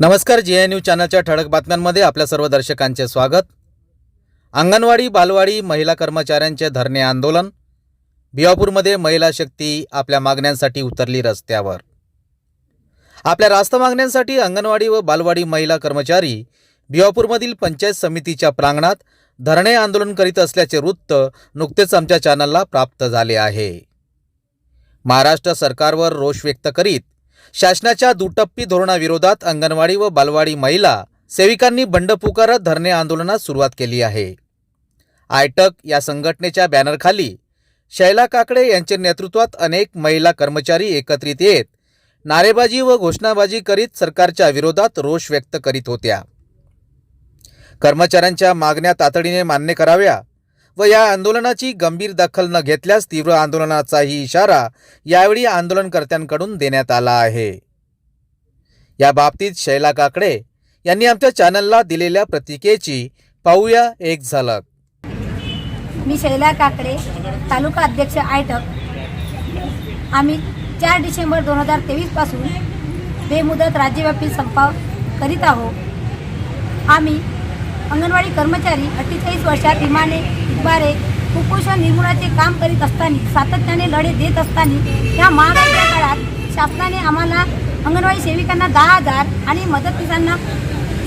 नमस्कार जी I news चॅनलच्या ठळक बातम्यांमध्ये आपल्या सर्व दर्शकांचे स्वागत. अंगणवाडी बालवाडी महिला कर्मचाऱ्यांचे धरणे आंदोलन. भिवापूरमध्ये महिला शक्ती आपल्या मागण्यांसाठी उतरली रस्त्यावर. आपल्या रास्त मागण्यांसाठी अंगणवाडी व बालवाडी महिला कर्मचारी भिवापूरमधील पंचायत समितीच्या प्रांगणात धरणे आंदोलन करीत असल्याचे वृत्त नुकतेच आमच्या चॅनलला प्राप्त झाले आहे. महाराष्ट्र सरकारवर रोष व्यक्त करीत शासनाच्या दुटप्पी धोरणाविरोधात अंगणवाडी व बालवाडी महिला सेविकांनी बंड पुकारत धरणे आंदोलनास सुरुवात केली आहे. आयटक या संघटनेच्या बॅनरखाली शैला काकडे यांच्या नेतृत्वात अनेक महिला कर्मचारी एकत्रित येत नारेबाजी व घोषणाबाजी करीत सरकारच्या विरोधात रोष व्यक्त करीत होत्या. कर्मचाऱ्यांच्या मागण्या तातडीने मान्य कराव्या व या आंदोलनाची गंभीर दखल न घेतल्यास तीव्र आंदोलनाचाही इशारा यावेळी आंदोलनकर्त्यांकडून देण्यात आला आहे. या बाबतीत शैला काकडे यांनी आमच्या चॅनलला दिलेल्या प्रतिकेची पाहूया एक झलक. मी शैला काकडे तालुका अध्यक्ष आयटक. आम्ही चार डिसेंबर दोन हजार तेवीसपासून बेमुदत राज्यव्यापी संपाव करीत आहोत. आम्ही अंगणवाडी कर्मचारी अठ्ठेचाळीस वर्षात विमाने इतबारे कुपोषण निर्मूलनाचे काम करीत असताना सातत्याने लढे देत असताना या महागाईच्या काळात शासनाने आम्हाला अंगणवाडी सेविकांना दहा हजार आणि मदतनीसांना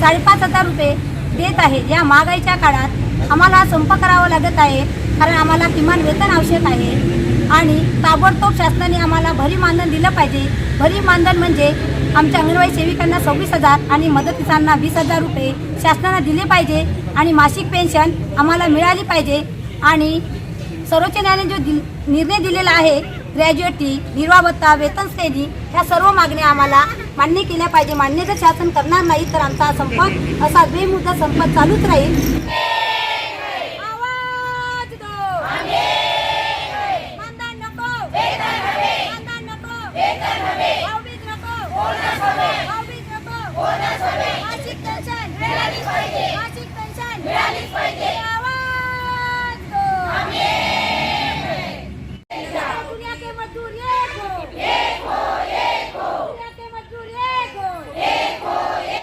साडेपाच हजार रुपये देत आहे. या महागाईच्या काळात आम्हाला संप करावा लागत आहे कारण आम्हाला किमान वेतन आवश्यक आहे. आणि ताबडतोब शासनाने आम्हाला भरी मानधन दिलं पाहिजे. भरी मानधन म्हणजे आमच्या अंगणवाडी सेविकांना सव्वीस हजार आणि मदतीसांना वीस हजार रुपये शासनानं दिले पाहिजे आणि मासिक पेन्शन आम्हाला मिळाली पाहिजे. आणि सर्वोच्च न्यायालयाने जो दि निर्णय दिलेला आहे ग्रॅज्युएटी निर्वाह भत्ता वेतन श्रेणी ह्या सर्व मागण्या आम्हाला मान्य केल्या पाहिजे. मान्य जर शासन करणार नाही तर आमचा संप असा बेमुद्दा संप चालूच राहील.